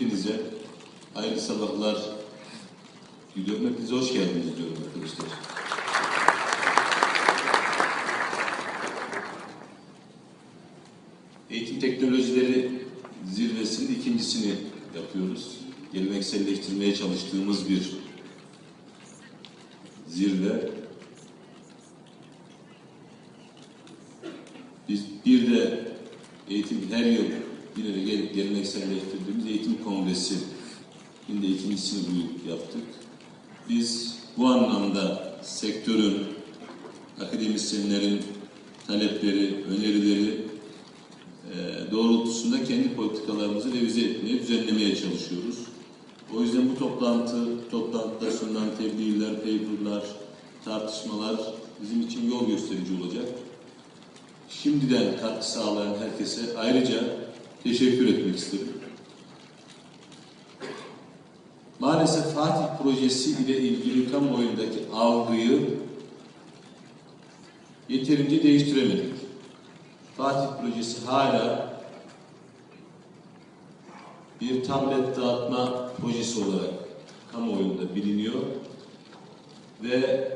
hepinize hayırlı sabahlar diliyorum. Hepinize hoş geldiniz diyorum arkadaşlar. Eğitim teknolojileri zirvesinin ikincisini yapıyoruz. Gelenekselleştirmeye çalıştığımız bir zirve. Biz bir de eğitim her yıl yine de gel- gelenekselleştirdiğimiz eğitim kongresi de ikincisini bu yıl yaptık. Biz bu anlamda sektörün, akademisyenlerin talepleri, önerileri e, doğrultusunda kendi politikalarımızı revize etmeye, düzenlemeye çalışıyoruz. O yüzden bu toplantı, toplantıda sunulan tebliğler, paperlar, tartışmalar bizim için yol gösterici olacak. Şimdiden katkı sağlayan herkese ayrıca teşekkür etmek isterim. Maalesef Fatih projesi ile ilgili kamuoyundaki algıyı yeterince değiştiremedik. Fatih projesi hala bir tablet dağıtma projesi olarak kamuoyunda biliniyor ve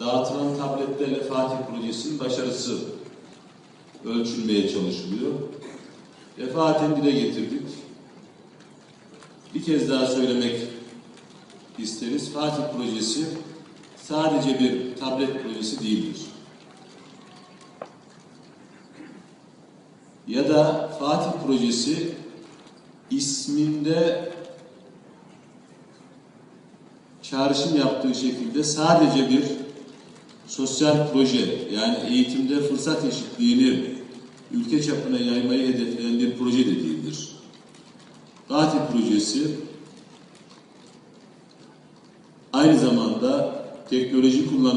dağıtılan tabletlerle Fatih projesinin başarısı ölçülmeye çalışılıyor. Defaten dile getirdik. Bir kez daha söylemek isteriz. Fatih projesi sadece bir tablet projesi değildir. Ya da Fatih projesi isminde çağrışım yaptığı şekilde sadece bir sosyal proje yani eğitimde fırsat eşitliğini ülke çapına yaymayı hedefleyen bir proje de değildir. Fatih projesi aynı zamanda teknoloji kullanımını